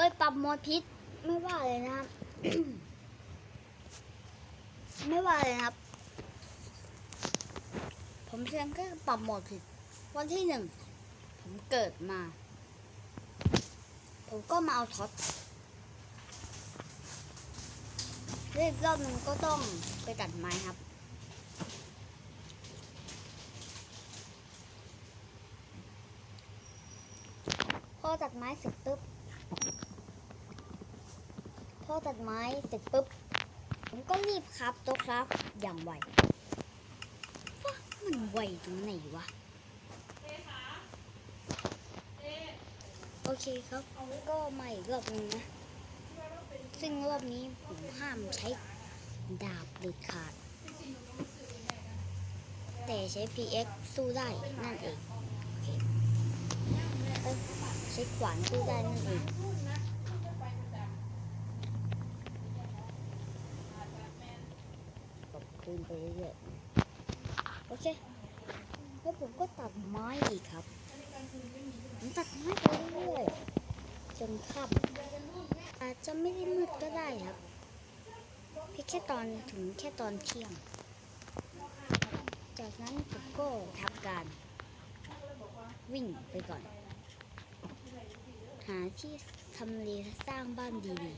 ฮ้ยปรับโมดพิษไม่ว่าเลยนะครับ ไม่ว่าเลยนะครับ ผมเพียงแค่ปรับโหมดผิด วันที่หนึ่งผมเกิดมา ผมก็มาเอาท็อตเรียกรอบหนึงก็ต้องไปตัดไม้ครับพอตัดไม้เสร็จปุ๊บ พ่อตัดไม้เสร็จปุ๊บ ผมก็รีบครับโต๊ะครับ อย่างไวว้ามันไวตรงไหนวะ โอเคครับก็มาอีกรอบนึงนะ ซึ่งรอบนี้ผมห้ามใช้ดาบเด็ดขาด แต่ใช้ PX สู้ได้นั่นเองโออใช้ขวานสู้ได้นั่นเอง ตบปื นไปเรื่อยๆโอเคแล้วผมก็ตัดไม้อีกครับผมตัดไม้ไปเรื่อยๆจนค่ำอาจจะไม่ได้มืดก็ได้ครับเพียงแค่ตอนถึงแค่ตอนเที่ยง จากนั้นผมก็ทำการ วิ่งไปก่อน หาที่ทำเลสร้างบ้านดี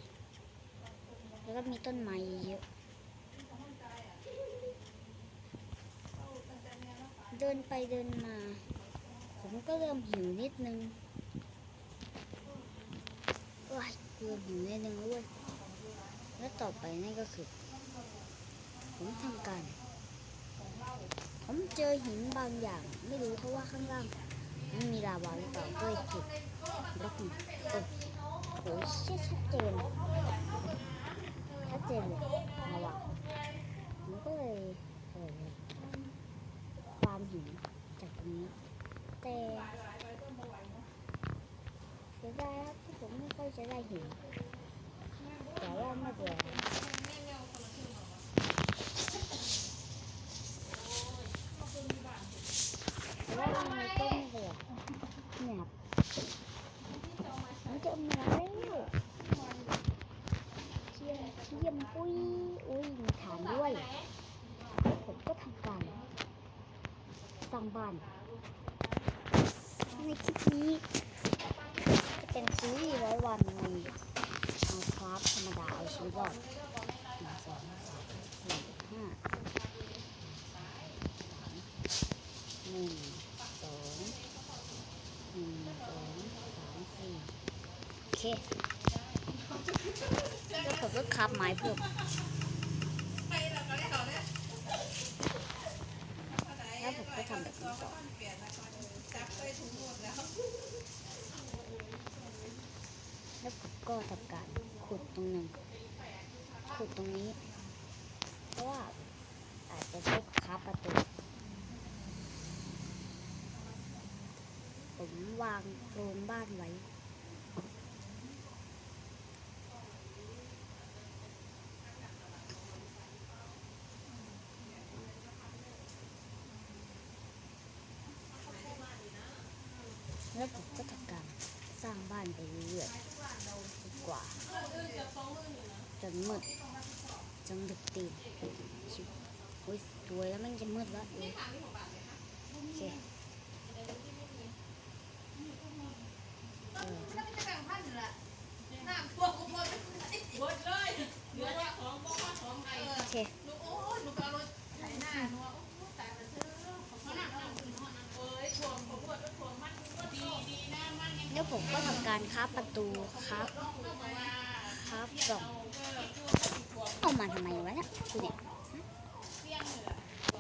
ๆ แล้วก็มีต้นไม้เยอะ เดินไปเดินมา ผมก็เริ่มหิวนิดนึงว้ายเริ่มหิวนิดนึงแล้วยแล้วต่อไปนั่นก็คือ ผมทำการ ผมเจอหินบางอย่าง ไม่รู้เพราะว่าข้างล่างมันมีลาวาหรือเปล่าก็เลยเก็บบล็อกมันโอ้โหเชี่ยชัดเจนชัดเจนเลยลาวาผมก็เลยเออฟาร์มหินจากตรงนี้ แต่เสียดายครับที่ผมไม่ค่อยจะได้หินแต่ว่าไม่เป็นไรแต่ว่ายังไงก็ไม่เป็นไรเนี่ยครับผมเจอมาแล้วเชียมเชียมปุ้ยอุ้ยมีฐานด้วย ผมก็ทำการสร้างบ้านในคลิปนี้จะเป็นซีรีส์ร้อยวันในเอาคราฟธรรมดาเอาชีวิตรอดหนึ่งสองสามสี่ห้าหนึ่งสองหนึ่งสองสามสี่โอเคแล้วผมก็คราฟไม้เพิ่มแล้วผมก็ทำแบบนี้ต่อ แล้วผม ก็ทำการขุดตรงหนึ่งขุดตรงนี้ เพราะว่าอาจจะใช้ค้าประตูผมวางโครงบ้านไว้แล้วผมก็ทำ สร้างบ้านไปเรื่อยๆจนกว่าจนมืดจนดึกตื่นชิบโอ้ยสวยแล้วมันจะมืดแล้วเออโอเคเออหมดเลยเหลือแต่ของบ่ว่าของไอ้โอเคลูกโอ้ยลูกเอารถไถหน้าหนูว่าโอ้ยตายไปเถอะเขาหนักหนักขึ้นเขาหนักเอ้ยถ่วงผมปวดก็ถ่วง แล้วผมก็ทำการค้าประตูครับต้องเข้ามาว่าครับสองเอามาทำไมวะเนี่ยดูเนี่ยดู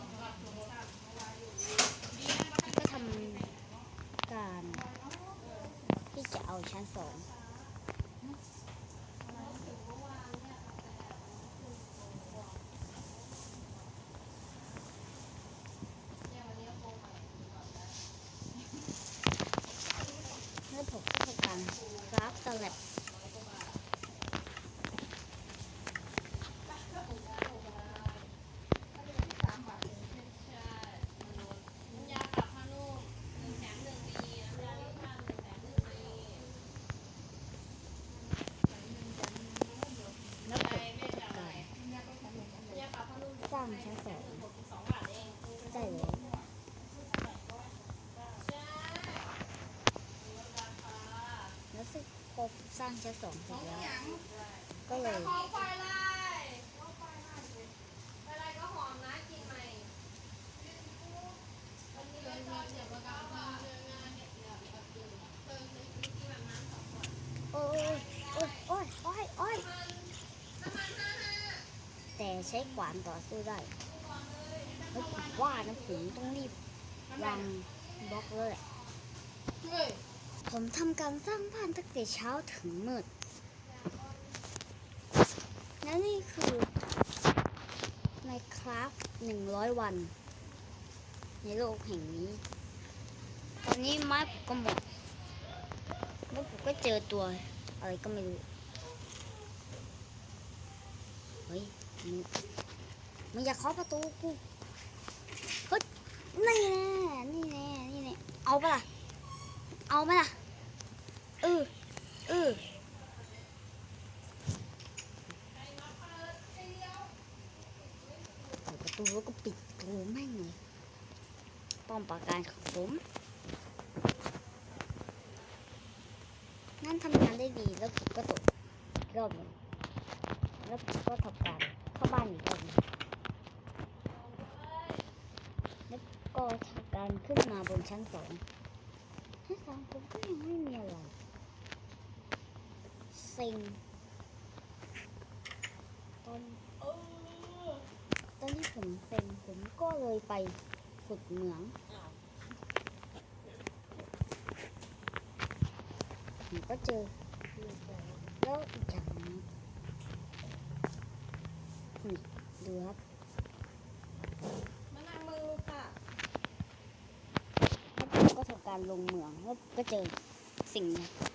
ดีนะว่าก็ทำการที่จะเอาชั้นสองแล้วผมก็ทำการกราฟสลับ ยาปรับผ้านุ่มหนึ่งแถมหนึ่งดีน้ำยาลิซ่าหนึ่งแถมหนึ่งดี อ สร้างชั้นสองเสร็จแล้วอย่างก็เลย ขอไฟไล่ไฟไล่ก็หอมนะกินใหม่โอ้ยโอ้ยโอ้ยโอ้ยโอ้ยแต่ใช้ขวานต่อสู้ได้ว่านะผมต้องรีบวางบล็อกเลยเฮ้ย ผมทำการสร้างบ้านตั้งแต่เช้าถึงมืด และนี่คือในคราฟหนึ่งร้อยวัน ในโลกแห่งนี้ ตอนนี้ไม้ผมก็หมดแล้วผมก็เจอตัวอะไรก็ไม่รู้ เฮ้ยมึงอย่าเคาะประตูกูเฮ้ยนี่แน่นี่แน่นี่แน่เอาปะล่ะ เอาไหมล่ะ เออเออเปิดประตูแล้วก็ปิดประตูแม่งเลยป้อมปราการของผมนั่นทำงานได้ดีแล้วผมก็ตกอีกรอบหนึ่งแล้วผมก็ทำการเข้าบ้านอีกรอบหนึ่งแล้วก็ทำการขึ้นมาบนชั้นสองชั้นสองผมก็ยังไม่มีอะไรเซ็งตอนตอนที่ผมเซ็งผมก็เลยไปขุดเหมืองผมก็เจอ แล้วอีกอย่างนึงนี่ดูครับมานั่งมือค่ะแล้วผมก็ทำการลงเหมืองแล้วก็เจอสิ่งนี้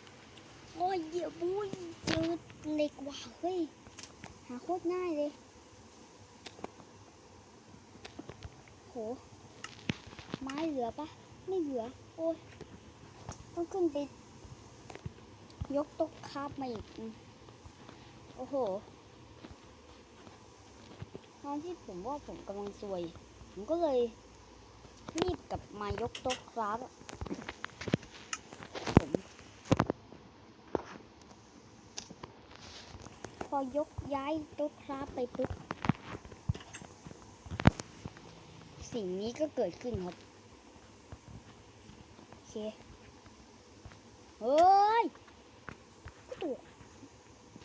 อยเดี๋ยวบุ้ยเจอเหล็กว่ะเฮ้ย หาโคตรง่ายเลย โห ไม้เหลือปะ ไม่เหลือ โอ้ย ต้องขึ้นไป ยกโต๊ะคาบมาอีก โอ้โหตอนที่ผมว่าผมกำลังซวย ผมก็เลยรีบกลับมายกโต๊ะครับอะผม พ อยกย้ายโต๊ะครับไปปุ๊บ สิ่งนี้ก็เกิดขึ้นครับ โอเค เฮ้ยตัว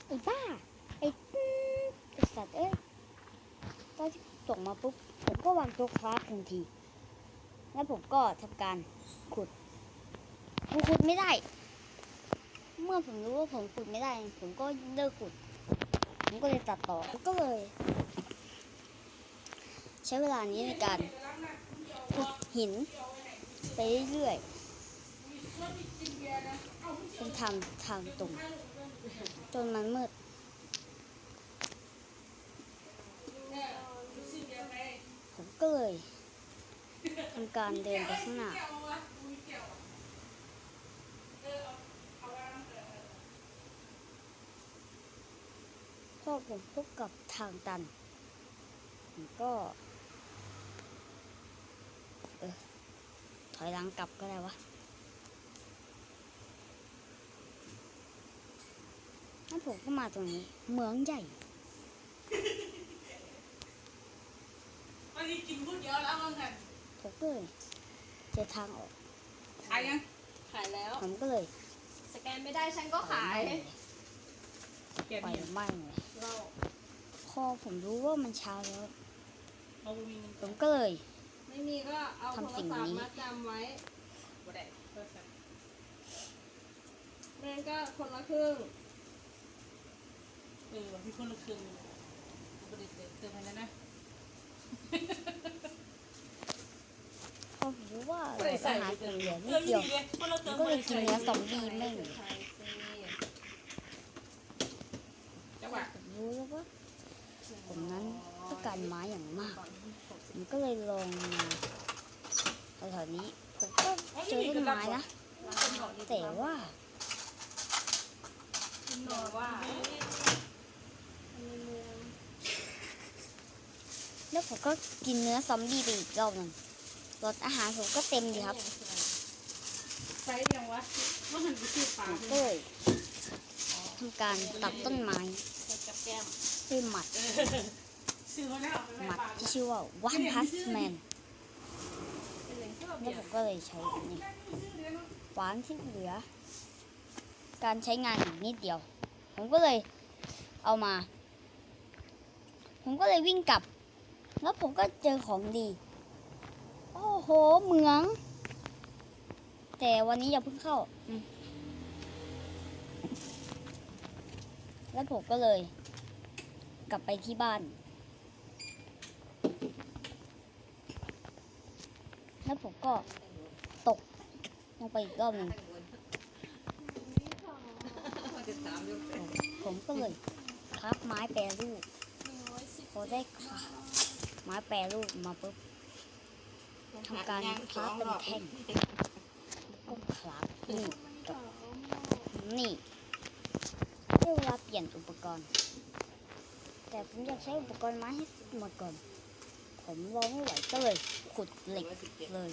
ไอ้บ้า ไอ้ไอ้สัตว์เอ้ย ตอนที่ตกมาปุ๊บ ผมก็วางโต๊ะครับทันที แล้วผมก็ทำการขุดผมขุดไม่ได้ เมื่อผมรู้ว่าผมขุดไม่ได้ ผมก็เลิกขุด ผมก็เลยตัดต่อก็เลย ใช้เวลานี้ในการขุดหิน ไปเรื่อยๆเป็นทางทางตรงจนมันมืดผมก็เลยทำการเดินไปข้างหน้า พอผมพบกับทางตันผมก็เออถอยหลังกลับก็ได้วะแล้วผมก็มาตรงนี้เหมืองใหญ่วันนี้กินพูดเยอะแล้วมั้งค่ะผมก็เลยเจอทางออกขายยังขายแล้วผมก็เลย สแกนไม่ได้ฉันก็ขาย ไปไหม้เลยไปไหม้เลยเราพอผมรู้ว่ามันเช้าแล้วเรามีเงินผมก็เลยไม่มีก็เอาโทรทำสิ่งศัพท์นี้มาจำไว้บ่ได้โทรศัพท์แม่นก็คนละครึ่งเออว่ะพี่คนละครึ่งบริเติมเติมไปแล้วนะพอผมรู้ว่าเราอาหารผมเหลือนิเออดยี่เดียวดีเลยเพราะเราผเติมมก็บเลยริกินใส่เนื้อซอมบี้แม่ง ใช่สิ จังหวะ ผมรู้แล้วว่า ผมนั้นต้องการไม้อย่างมาก ผมก็เลยลองมาแถวๆนี้ ผมก็เจอต้นไม้นะ แต่ว่าหน่อยว่าแล้วผมก็กินเนื้อซอมบี้ไปอีกรอบหนึ่งรสอาหารผมก็เต็มดีครับไฟยังวะว่าหันไปซื้อปลาผมเลก็เลยยทำการตัดต้นไม้ใส่ กับแก้มด้วยหมัดซื้อมาแล้วไปหมัดฝากที่ชื่อว่า One Punch Man เป็นอย่างที่เราแล้เบีวยผดมก็เลยใช้อันนี้ขวานที่เหลือ การใช้งานอีกนิดเดียว ผมก็เลยเอามา ผมก็เลยวิ่งกลับ แล้วผมก็เจอของดี โอ้โหเหมือง แต่วันนี้อย่าเพิ่งเข้าอืมแล้วผมก็เลย กลับไปที่บ้าน แล้วผมก็ตกลงไปอีกรอบหนึ่งผมก็เลยคับไม้แปรรูปพอได้ครับไม้แปรรูปมาปุ๊บทำการคราฟเป็นแท่งก็คราฟนี่นี่เวลาเปลี่ยนอุปกรณ์ แต่ผมอยากใช้อุปกรณ์ไม้ให้หมดก่อน ผมรอไม่ไหวก็เลยขุดเหล็กเลย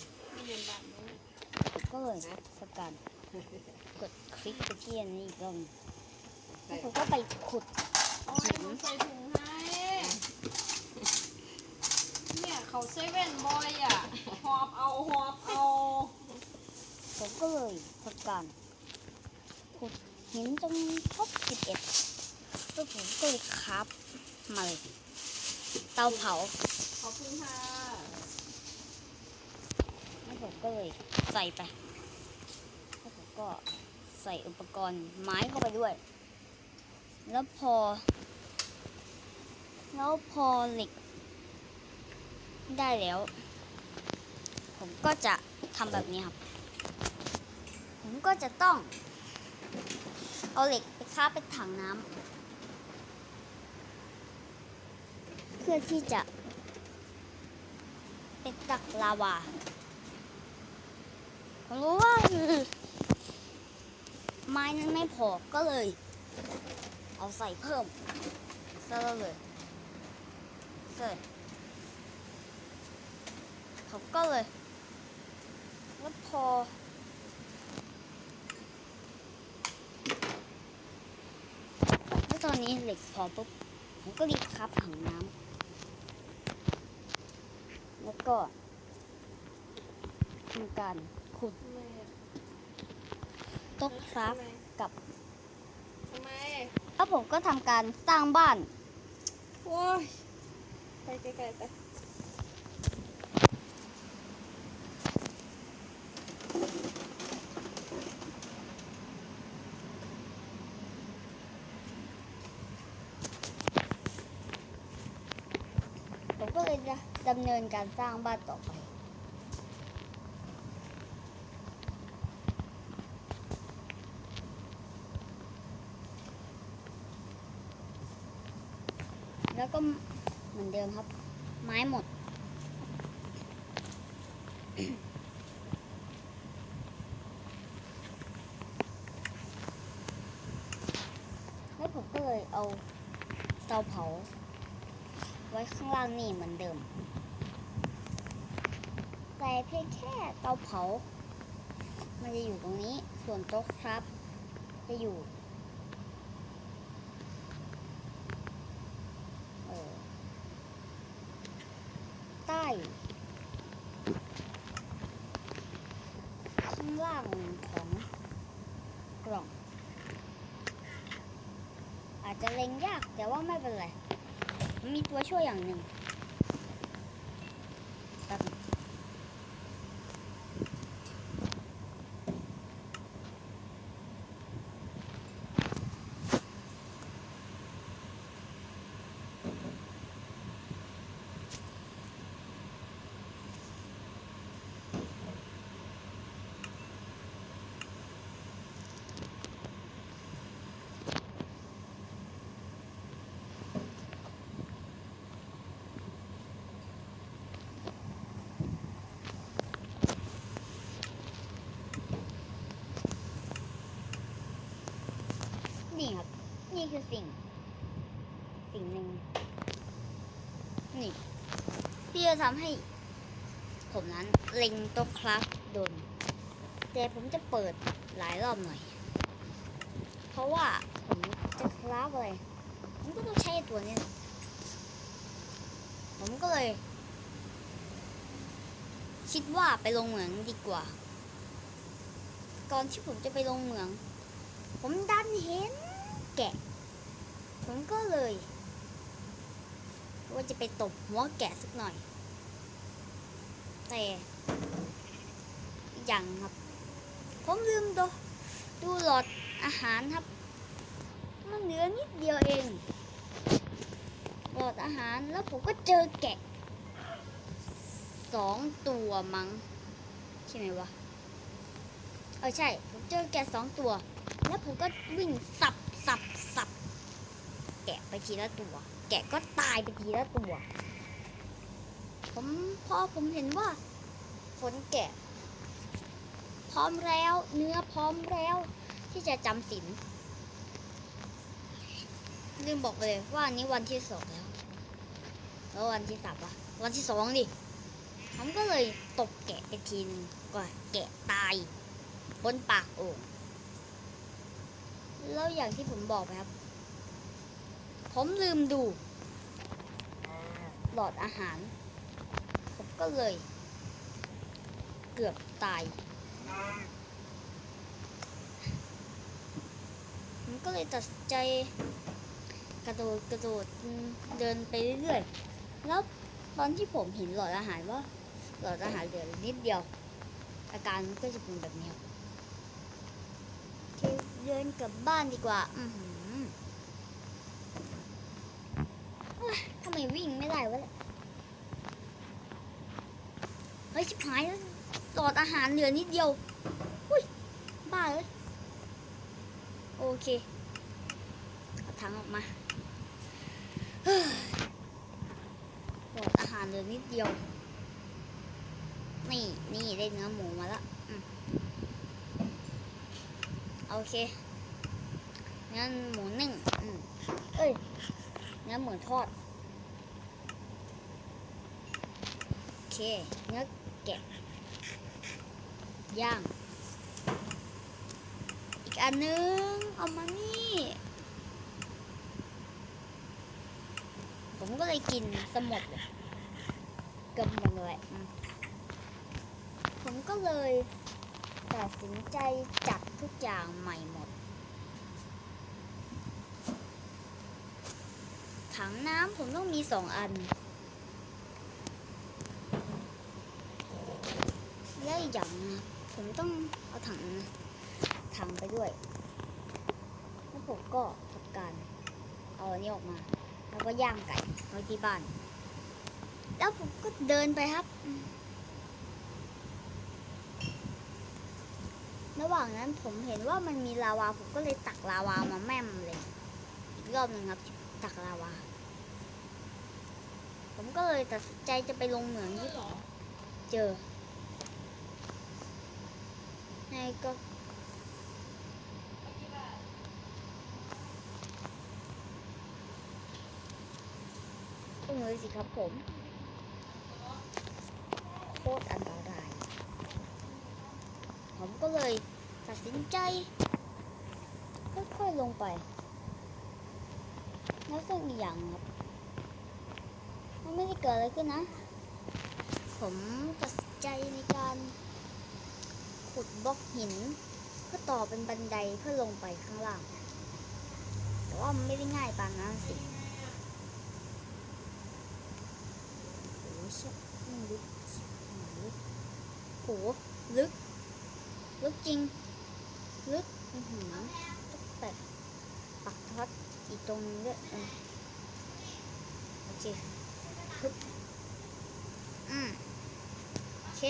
ผมก็เลยสกันกดคลิกไปที่อันนี้อีกรอบหนึ่งแล้วผมก็ไปขุดโอ้ยผมใส่ถุงให้เนี่ยเขาเซเว่นบอยอะหอบเอาหอบเอาผมก็เลยทำการขุดหินจนครบสิบเอ็ดแล้วผมก็เลยครับ มาเลย เตาเผา ขอบคุณค่ะแล้วผมก็เลยใส่ไปแล้วผมก็ใส่อุปกรณ์ไม้เข้าไปด้วย แล้วพอ แล้วพอเหล็ก ได้แล้ว ผมก็จะทำแบบนี้ครับ ผมก็จะต้อง เอาเหล็กไปคาเป็นถังน้ำ พื่อที่จะเป็นตักลาวาผมรู้ว่าไม้นั้นไม่พอก็เลย เอาใส่เพิ่มซะเลยเสร็จผมก็เลยแล้วพอแล้วตอนนี้เหล็กพอปุ๊บ ผมก็รีบคับถังน้ำ ก็ทำการขุดทำไมอะโต๊ะคราฟกับทำไมแล้วผมก็ทำการสร้างบ้าน โอ้ย ไปไกลๆไปผมก็เลยจะ ดำเนินการสร้างบ้านต่อไปแล้วก็เหมือนเดิมครับ ไม้หมด แล้วผมก็เลยเอาเตาเผาไว้ข้างล่างนี่เหมือนเดิม แต่เพียงแค่เตาเผา มันจะอยู่ตรงนี้ ส่วนโต๊ะครับ จะอยู่เอ่อใต้ ข้างล่างของกล่อง อาจจะเล็งยากแต่ว่าไม่เป็นไร มีตัวช่วยอย่างหนึ่ง คือสิ่ง สิ่งหนึ่งนี่ที่จะทำให้ ผมนั้นเล็งโต๊ะคราฟโดน แต่ผมจะเปิดหลายรอบหน่อย เพราะว่าผมจะคราฟอะไรผมก็ต้องใช้ตัวนี้ ผมก็เลย คิดว่าไปลงเหมืองดีกว่า ก่อนที่ผมจะไปลงเหมือง ผมดันเห็นแกะ ผมก็เลย ว่าจะไปตบหัวแกะสักหน่อย แต่อย่างครับ ผมลืมดูดูหลอดอาหารครับ มันเหลือนิดเดียวเอง หลอดอาหารแล้วผมก็เจอแกะสองตัวมั้งใช่ไหมวะเออใช่ ผมเจอแกะสองตัว แล้วผมก็วิ่งสับสับส ทีละตัว แกะก็ตายไปทีละตัว ผมพอผมเห็นว่าผลแกะ พร้อมแล้ว เนื้อพร้อมแล้ว ที่จะจำศีลลืมบอกไปเลยว่าอันนี้วันที่สองแล้ว แล้ววันที่สามวะวันที่สองดิผมก็เลยตบแกะไปทีนึงก่อนแกะตายบนปากโอ่งแล้วอย่างที่ผมบอกไปครับ ผมลืมดู หลอดอาหาร ผมก็เลย เกือบตายผมก็เลยตัดใจกระโดดกระโดดเดินไปเรื่อยๆ แล้วตอนที่ผมเห็นหลอดอาหารว่า หลอดอาหารเหลือนิดเดียว อาการก็จะเป็นแบบนี้เคเดินกลับบ้านดีกว่า อือหือเฮ้ยทำ ไมวิ่งไม่ได้วะเนี่ยเฮ้ยชิบหายหลอดอาหารเหลือนิดเดียวอุ้ยบ้าเลยโอเคเอาถังออกมาหลอดอาหารเหลือนิดเดียว นี่นี่ได้เนื้อหมูมาแล้วโอเคเนื้อหมูนึ่งเอ้ยเนื้อหมูทอด โอ เคเนื้อแกะย่างอีกอันนึงเอามานี่ผมก็เลยกินสมดเลยเกือบหมดเลยผมก็เลยตัดสินใจจัดทุกอย่างใหม่หมด ถังน้ำผมต้องมีสองอัน และอีกอ ย่างนะผมต้องเอาถังถังไปด้วยแล้วผมก็ทำการเอาอันนี้ออกมา แล้วก็ย่างไก่ไว้ที่บ้าน แล้วผมก็เดินไปครับ ระหว่างนั้นผมเห็นว่ามันมีลาวา ผมก็เลยตักลาวามาแม่มเลย อีกรอบหนึ่งครับ ตักลาวา ผมก็เลยตัดสินใจจะไปลงเหมืองที่ผมเจอ ในก็ก็เลยสิครับผม โคตรอันตราย ผมก็เลยตัดสินใจ ค่อยๆลงไป แล้วซึ่งอีกอย่างครับ มันไม่ได้เกิดอะไรขึ้นนะ ผมตัดสินใจในการ ขุดบล็อกหิน เพื่อต่อเป็นบันไดเพื่อลงไปข้างล่าง แต่ว่ามันไม่ได้ง่ายปานนั้นสิโอ้ชมันลึกลึกโหลึก ลึกจริง ลึกอือหือต้องแปะปักท็อตอีกตรงนึงด้วยเออโอเคฮึบอืมโอเค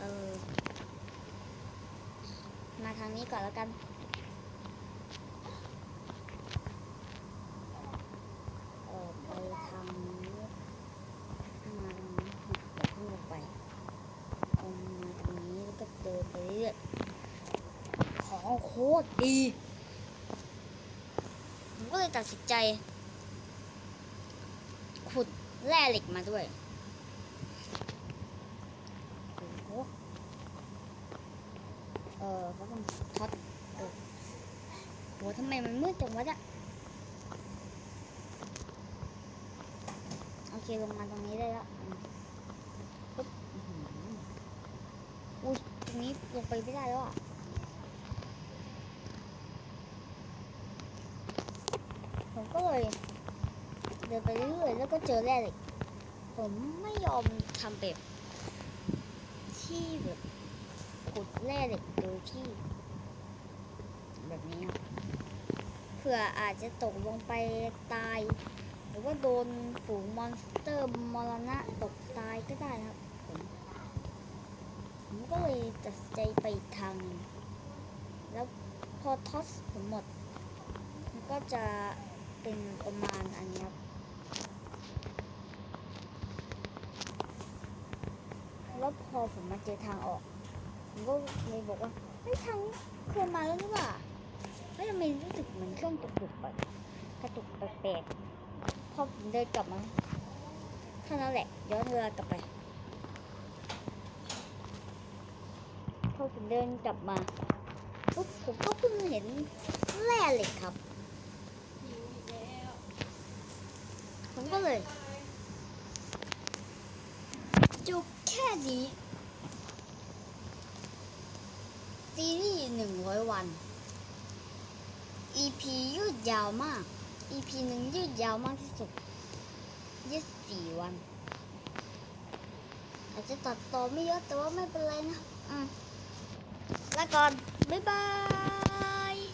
เออ มาทางนี้ก่อนแล้วกันเออไปทางนี้มาตรงนี้ขึ้นลงไปเอามาตรงนี้แล้วก็เดินไปเรื่อยของโคตรดี ผมก็เลยตัดสินใจ ขุดแร่เหล็กมาด้วย โอ้โหเออก็ต้องท็อตเออหทำไมมันมืดจังวะเนี่ยโอเคลงมาตรงนี้ได้แล้วปุ๊บอุ้ยตรงนี้ลงไปไม่ได้แล้วอะผมก็เลยเดินไปเรื่อยๆแล้วก็เจอแร่เหล็กผมไม่ยอมทำแบบที่แบบ ขุดแร่เหล็กโดยที่ แบบนี้เผื่ออาจจะตกลงไปตาย หรือว่าโดนฝูงมอนสเตอร์มรณะตกตายก็ได้นะครับผมผมก็เลยตัดใจไปทางหนึ่งแล้วพอทอสผมหมด มันก็จะเป็นประมาณอันนี้ครับแล้วพอผมมาเจอทางออก ผมก็เลยบอกว่าเฮ้ยทางเคยมาแล้วนี่หว่าเฮ้ยทำไมรู้สึกเหมือนเครื่องกระตุกแบบกระตุกแปลกๆพอผมเดินกลับมาเท่านั้นแหละย้อนเวลากลับไปพอผมเดินกลับมาปุ๊บผมก็เพิ่งเห็นแร่เหล็กครับหิวอีกผมก็เลยจบแค่นี้ซี รีส์หนึ่งร้อยวัน EP ยืดยาวมาก EP หนึ่งยืดยาวมากที่สุดยี่สิบสี่วัน อาจจะตัดต่อไม่เยอะแต่ว่าไม่เป็นไรนะ อืมลาก่อน บ๊ายบาย